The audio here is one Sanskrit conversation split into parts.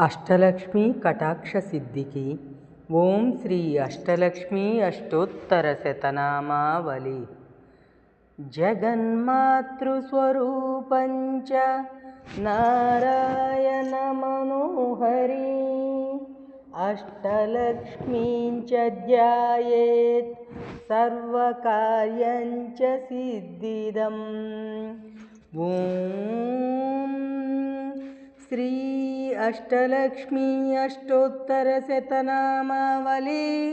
अष्टलक्ष्मी कटाक्षसिद्धिकी। ॐ श्री अष्टलक्ष्मी अष्टोत्तरशतनामावली। जगन्मातृस्वरूपञ्च नारायणमनोहरी। अष्टलक्ष्मीं च ध्यायेत् सर्वकार्यं च सिद्धिदं ॐ श्री अष्टलक्ष्मी अष्टोत्तरशतनामावली।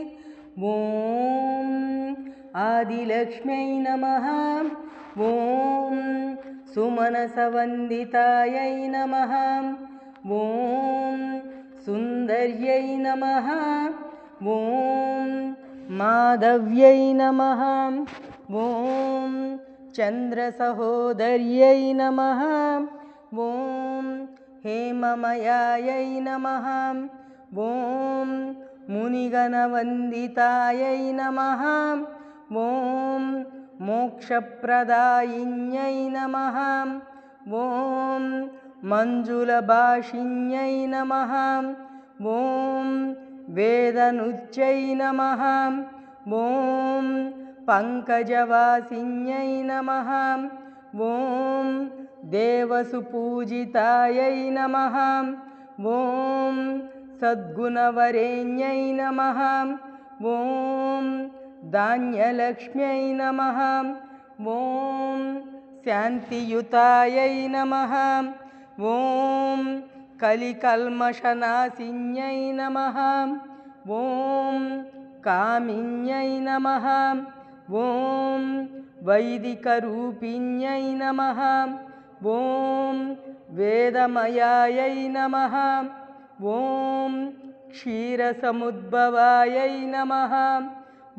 ॐ आदिलक्ष्म्यै नमः। ॐ सुमनसवन्दितायै नमः। ॐ सुन्दर्यै नमः। ॐ माधव्यै नमः। ॐ चन्द्रसहोदर्यै नमः। ॐ हेममयायै नमः। ॐ मुनिगणवन्दितायै नमः। ॐ मोक्षप्रदायिन्यै नमः। ॐ मञ्जुलभाषिन्यै नमः। ॐ वेदनुच्चै नमः। ॐ पङ्कजवासिन्यै नमः। ॐ देवसुपूजितायै नमः। ॐ सद्गुणवरेण्यै नमः। ॐ धान्यलक्ष्म्यै नमः। ॐ शान्तियुतायै नमः। ॐ कलिकल्मषनाशिन्यै नमः। ॐ कामिन्यै नमः। ॐ वैदिकरूपिण्यै नमः ॐ वेदमयायै नमः। ॐ क्षीरसमुद्भवायै नमः।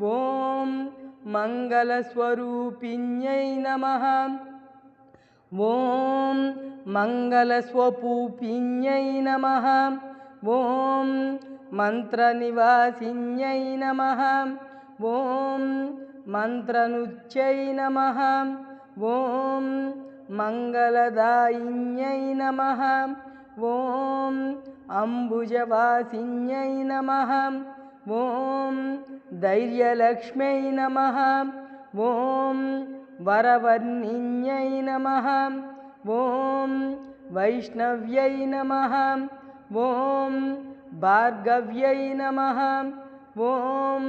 ॐ मङ्गलस्वरूपिण्यै नमः। ॐ मङ्गलस्वपूपिण्यै नमः। ॐ मन्त्रनिवासिन्यै नमः। ॐ मन्त्रनुच्चै नमः। ॐ मङ्गलदायिन्यै नमः। ॐ अम्बुजवासिन्यै नमः। ॐ धैर्यलक्ष्म्यै नमः। ॐ वरवर्णिन्यै नमः। ॐ वैष्णव्यै नमः। ॐ भार्गव्यै नमः। ॐ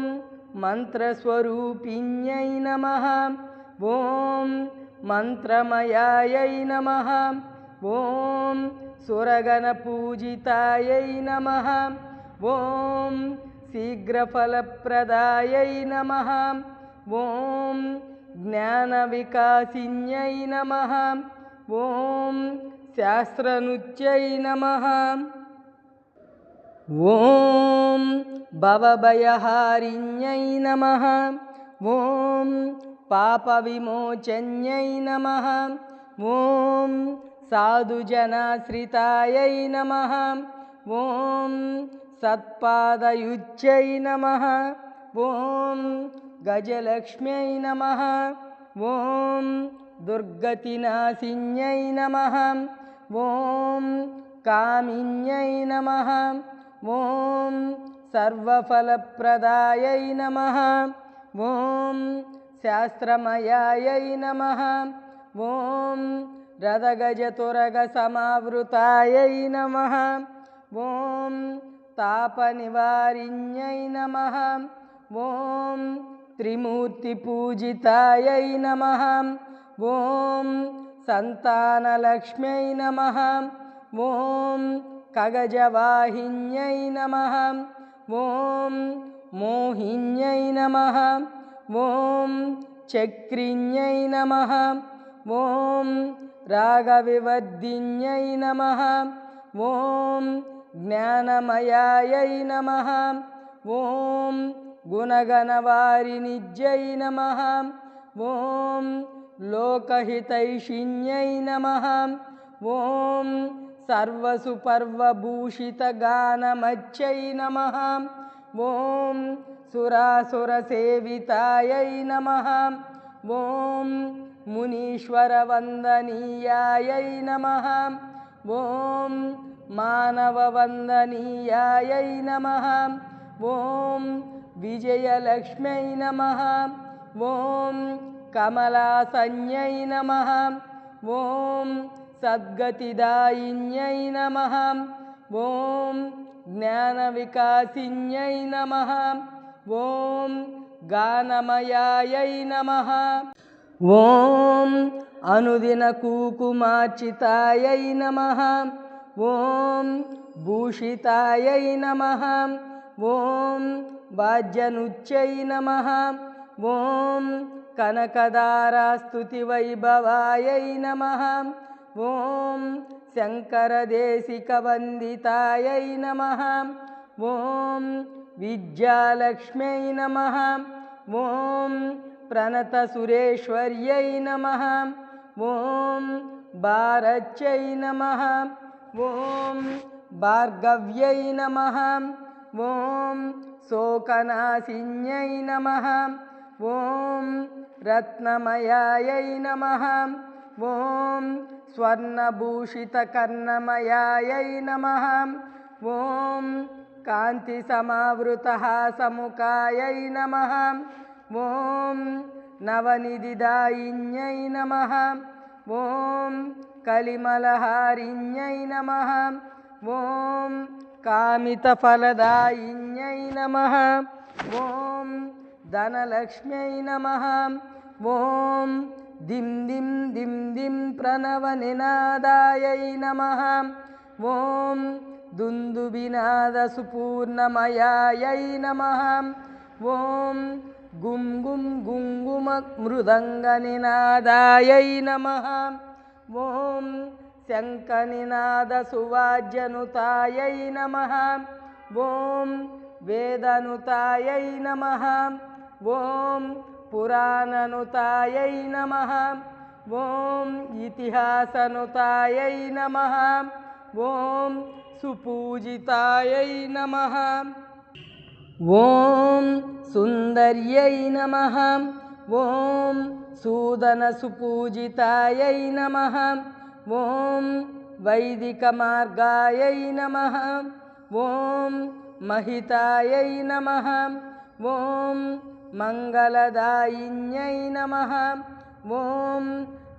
मन्त्रस्वरूपिण्यै नमः। ॐ मन्त्रमयायै नमः। ॐ सुरगणपूजितायै नमः। ॐ शीघ्रफलप्रदायै नमः। ॐ ज्ञानविकासिन्यै नमः। ॐ शास्त्रनुच्चै नमः। ॐ भवभयहारिण्यै नमः। ॐ पापविमोचन्यै नमः। ॐ साधुजनाश्रितायै नमः। ॐ सत्पादयुच्चै नमः। ॐ गजलक्ष्म्यै नमः। ॐ दुर्गतिनाशिन्यै नमः। ॐ कामिन्यै नमः। ॐ सर्वफलप्रदायै नमः। ॐ शास्त्रमयायै नमः। ॐ रथगजतुरगसमावृतायै नमः। ॐ तापनिवारिण्यै नमः। ॐ त्रिमूर्तिपूजितायै नमः। ॐ सन्तानलक्ष्म्यै नमः। ॐ खगजवाहिन्यै नमः। ॐ मोहिन्यै नमः ॐ चक्रिण्यै नमः। ॐ रागविवर्धिन्यै नमः। ॐ ज्ञानमयायै नमः। ॐ गुणगणवारिनिज्यै नमः। ॐ लोकहितैषिण्यै नमः। ॐ सर्वसुपर्वभूषितगानमच्यै नमः। ॐ सुरासुरसेवितायै नमः। ॐ मुनीश्वरवन्दनीयायै नमः। ॐ मानववन्दनीयायै नमः। ॐ विजयलक्ष्म्यै नमः। ॐ कमलासन्यै नमः। ॐ सद्गतिदायिन्यै नमः। ॐ ज्ञानविकासिन्यै नमः ॐ गानमयायै नमः ॐ अनुदिनकुकुमार्चितायै नमः ॐ भूषितायै नमः ॐ वाज्यनुच्चै नमः ॐ कनकदारास्तुतिवैभवायै नमः ॐ शङ्करदेशिकवन्दितायै नमः ॐ विद्यालक्ष्म्यै नमः। ॐ प्रणतसुरेश्वर्यै नमः। ॐ भारच्यै नमः। ॐ भार्गव्यै नमः। ॐ शोकनाशिन्यै नमः। ॐ रत्नमयायै नमः। ॐ स्वर्णभूषितकर्णमयायै नमः। ॐ कान्तिसमावृतहासमुखायै नमः। ॐ नवनिधिदायिन्यै नमः। ॐ कलिमलहारिण्यै नमः। ॐ कामितफलदायिन्यै नमः। ॐ धनलक्ष्म्यै नमः। ॐ दिं दिं दिं दिं प्रणवनिनादायै नमः। ॐ दुन्दुबिनादसुपूर्णमयायै नमः। ॐ गुं गुं गुङ्गुममृदङ्गनिनादायै नमः। ॐ शङ्खनिनादसुवाज्यनुतायै नमः। ॐ वेदनुतायै नमः। ॐ पुराणनुतायै नमः। ॐ इतिहासनुतायै नमः। ॐ सुपूजितायै नमः। ॐ सुन्दर्यै नमः। ॐ सूदनसुपूजितायै नमः। ॐ वैदिकमार्गायै नमः। ॐ महितायै नमः। ॐ मङ्गलदायिन्यै नमः। ॐ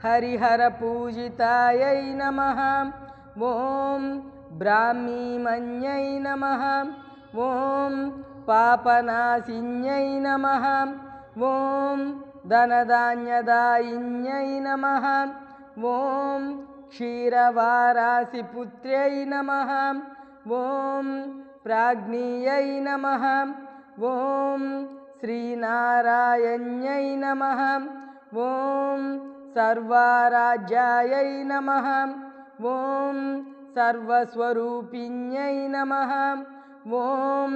हरिहरपूजितायै नमः। ॐ ब्राह्मीमन्यै नमः। ॐ पापनाशिन्यै नमः। ॐ धनधान्यदायिन्यै नमः। ॐ क्षीरवारासिपुत्र्यै नमः। ॐ प्राज्ञीयै नमः। ॐ श्रीनारायण्यै नमः। ॐ सर्वाराज्यायै नमः। ॐ सर्वस्वरूपिण्यै नमः ॐ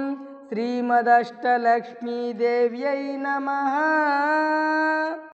श्रीमदष्टलक्ष्मीदेव्यै नमः